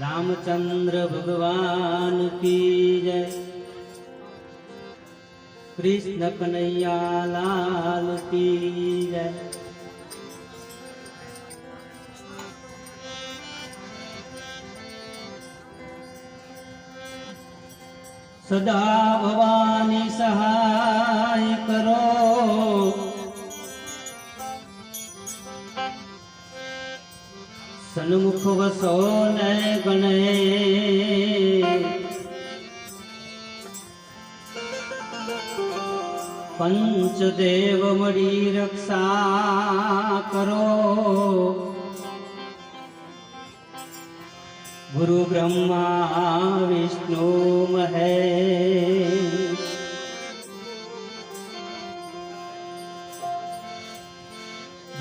રામચંદ્ર ભગવાન કી જય. કૃષ્ણ કનૈયા લાલ કી જય. સદા ભવાની સહાય કરો. સન્મુખ વસો ને ગણે. પંચદેવ મળી રક્ષા કરો. ગુરુ બ્રહ્મા વિષ્ણુ મહેશ.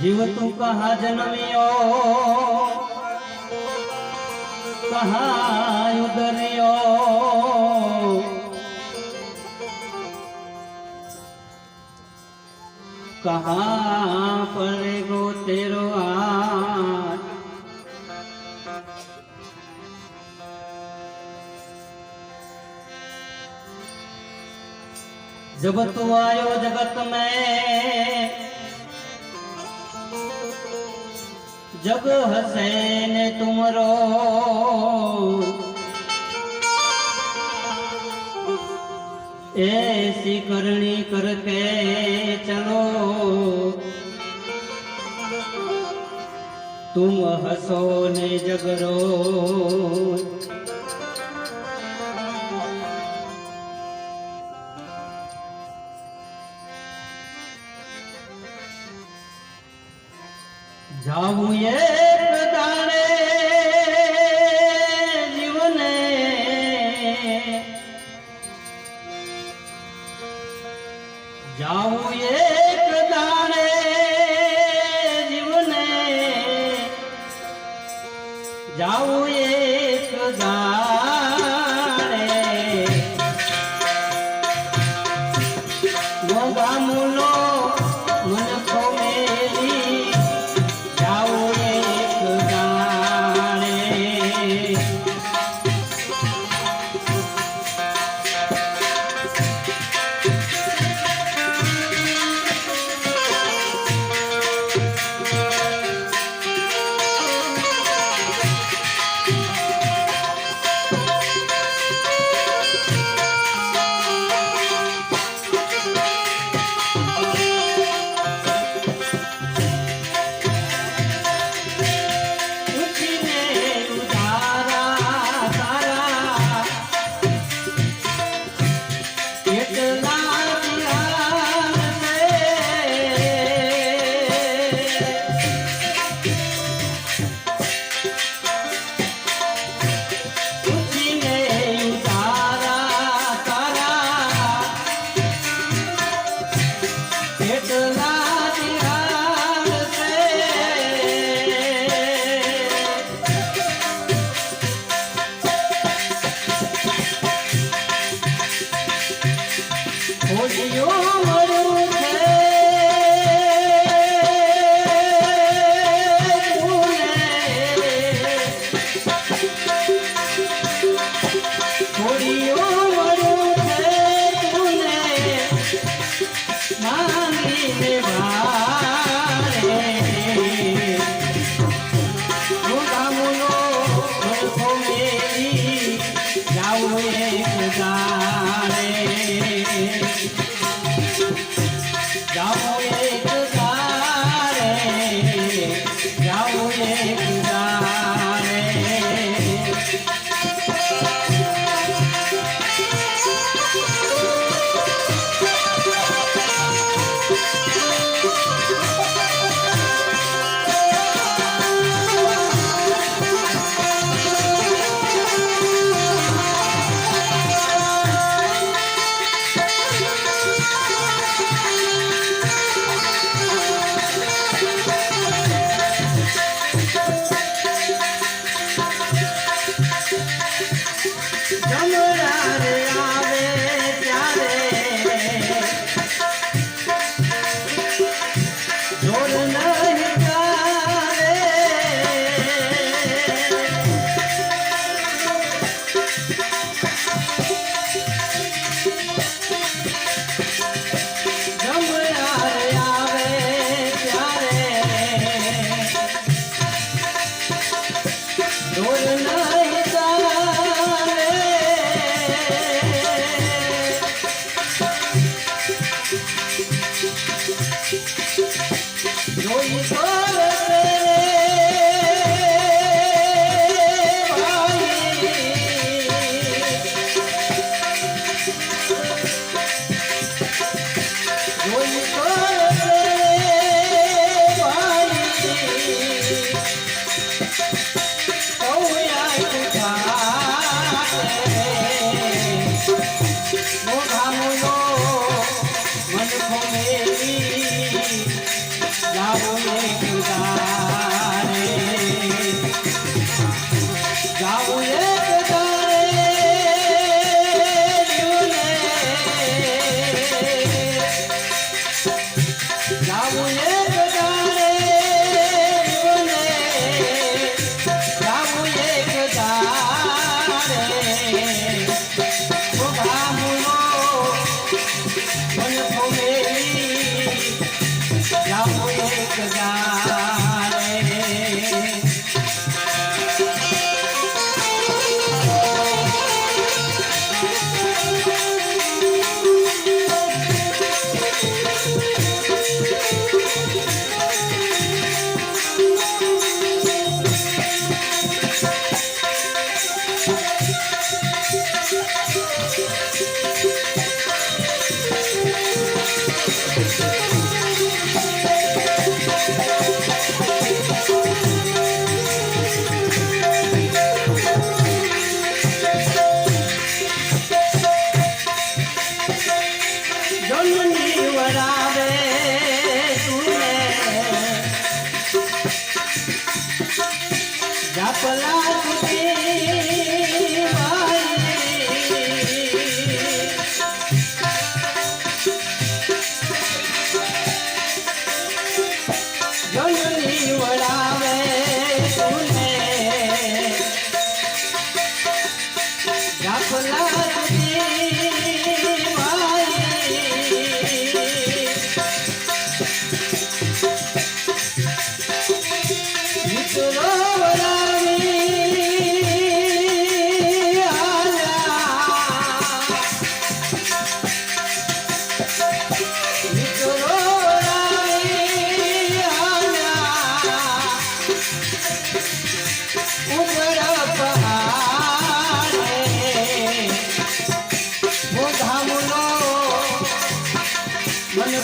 જીવ તું કહા જન્મ્યો કહાય ઉદર્યો કહા પર ગો તેરો આ જબ તું આયો જગત મેં जग हसे ने तुमरो ऐसी करनी करके चलो तुम हसो ने जगरो જાવું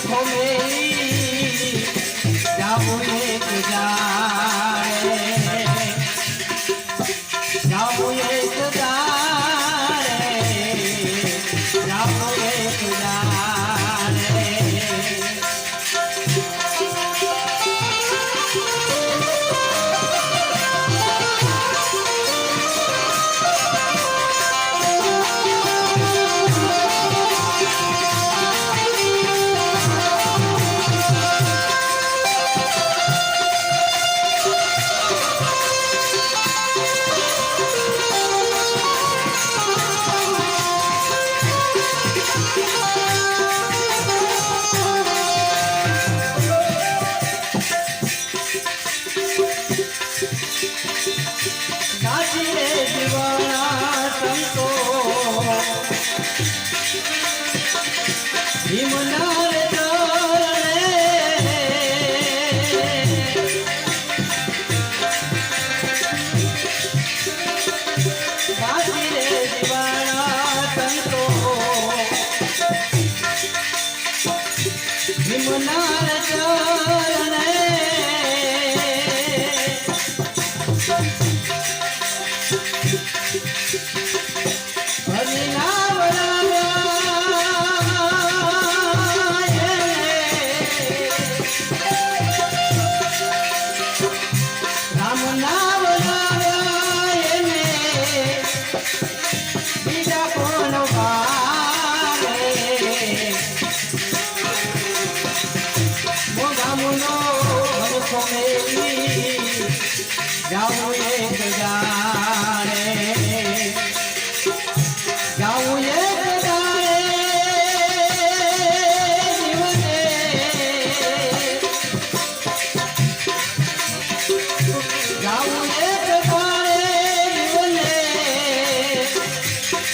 મન ખોમેલી જાવું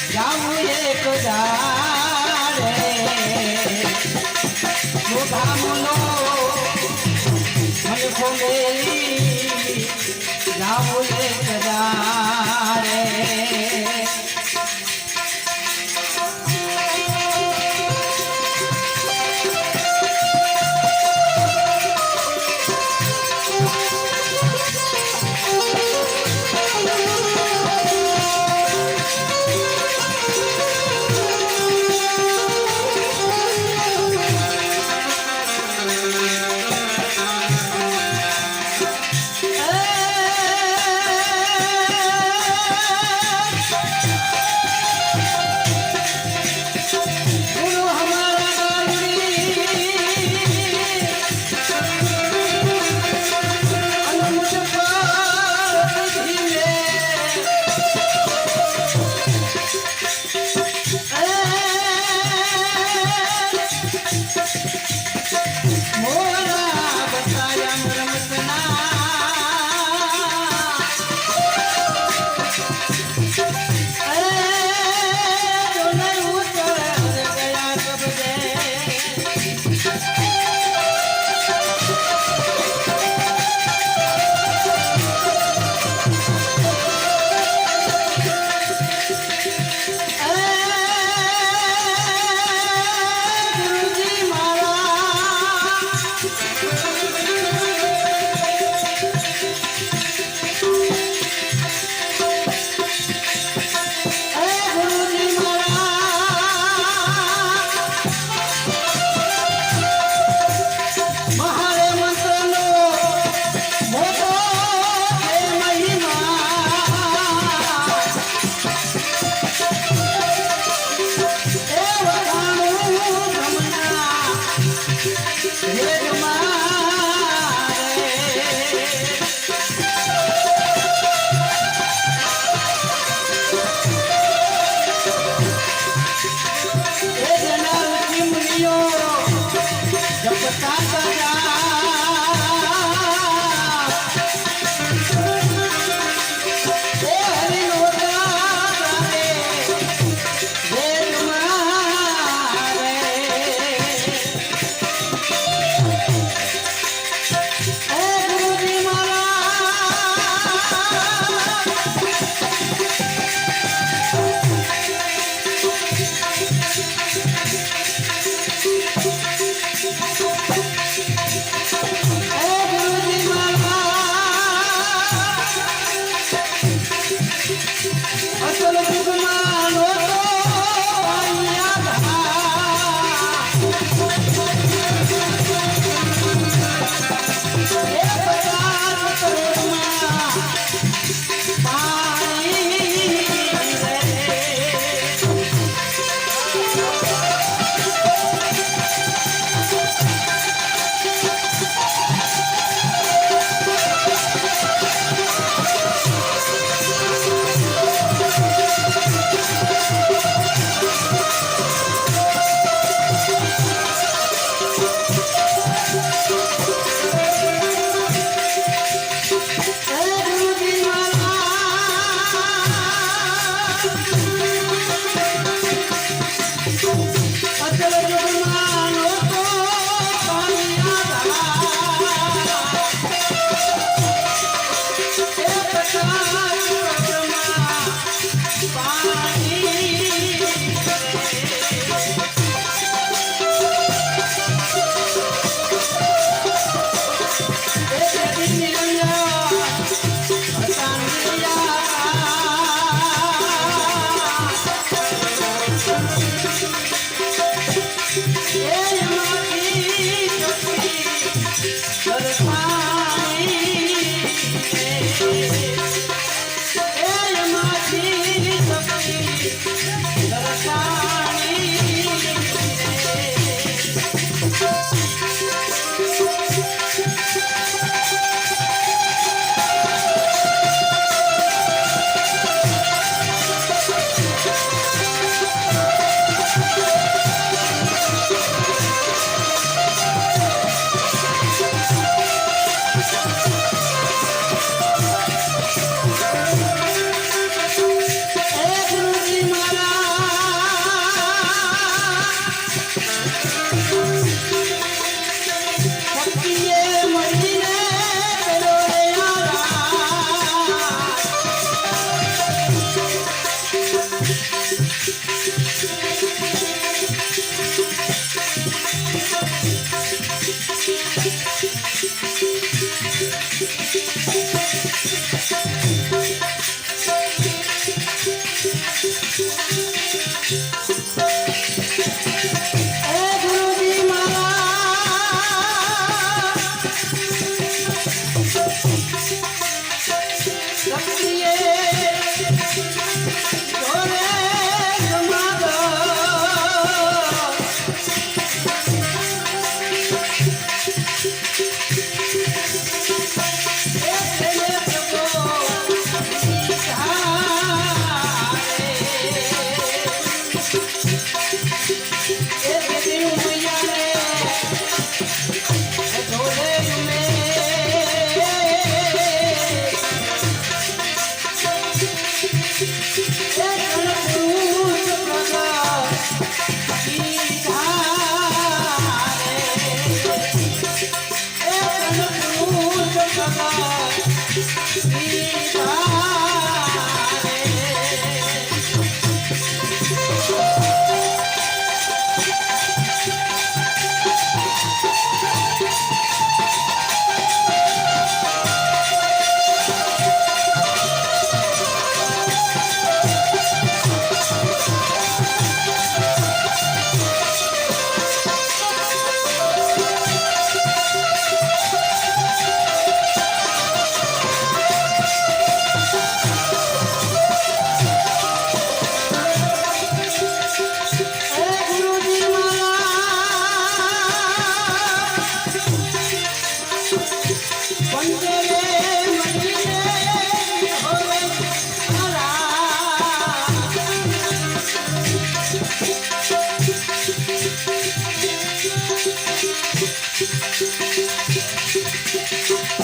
જાવું એક દાડે. મોઢા મોનો મને ખોલે Hey. ちょっとちょっとちょっと。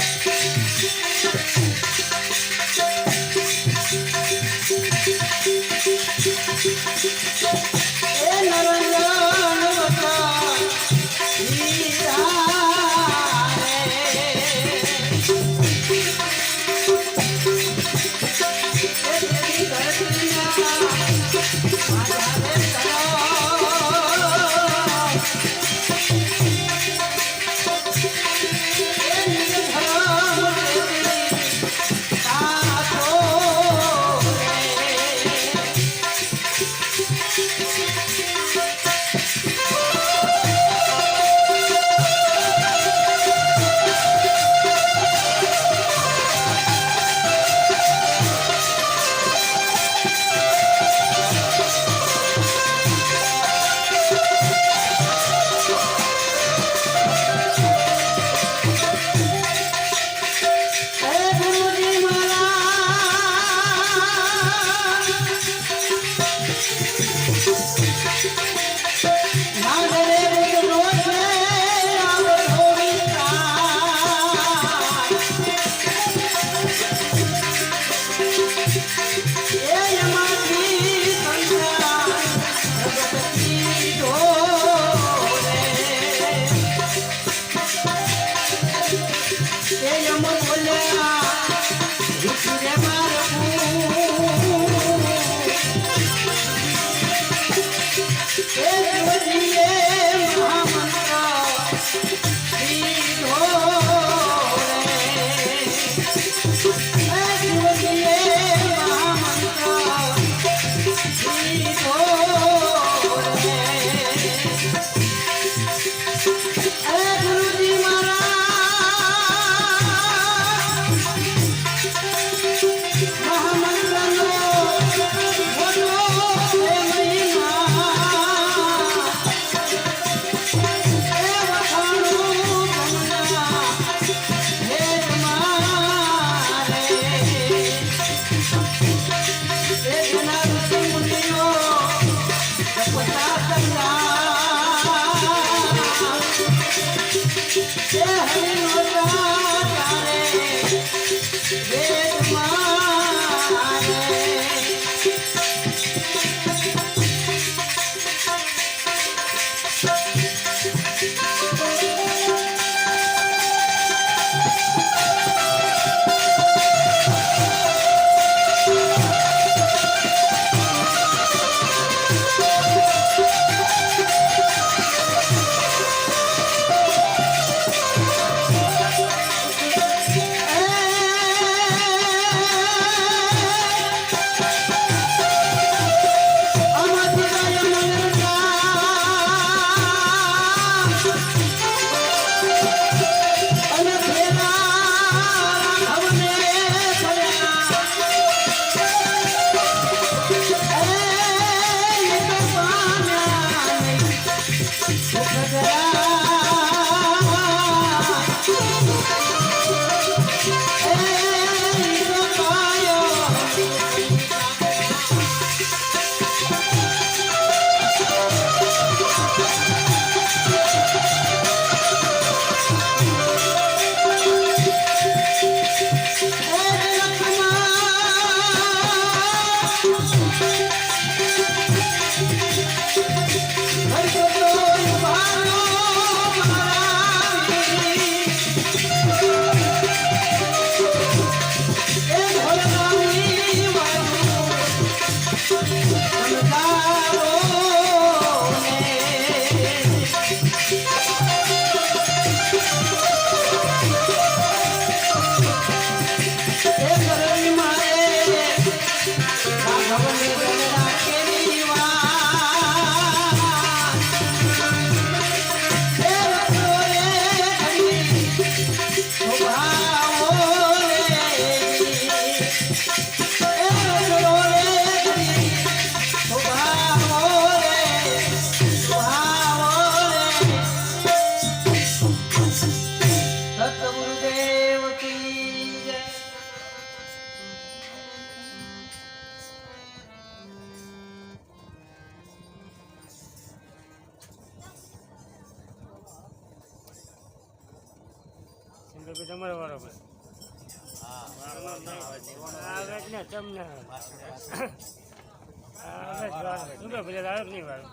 શું કે પછી આવે નહીં વાળું?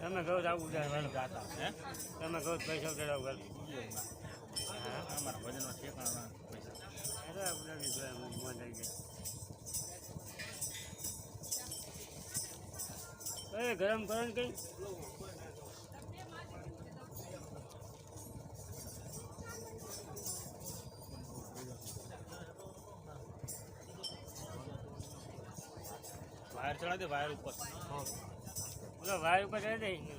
તમે કહો તો આવું જાય હે તમે કહો પૈસા ઉડાડો ઘર. અમારા ભજનમાં ઠેકાણા પૈસા અરે બી જોયા મોજ આવી ગરમ કરો ને કઈ. વાયર ચડા દે વાયર ઉપર ભાઈ ઉપર રહી દે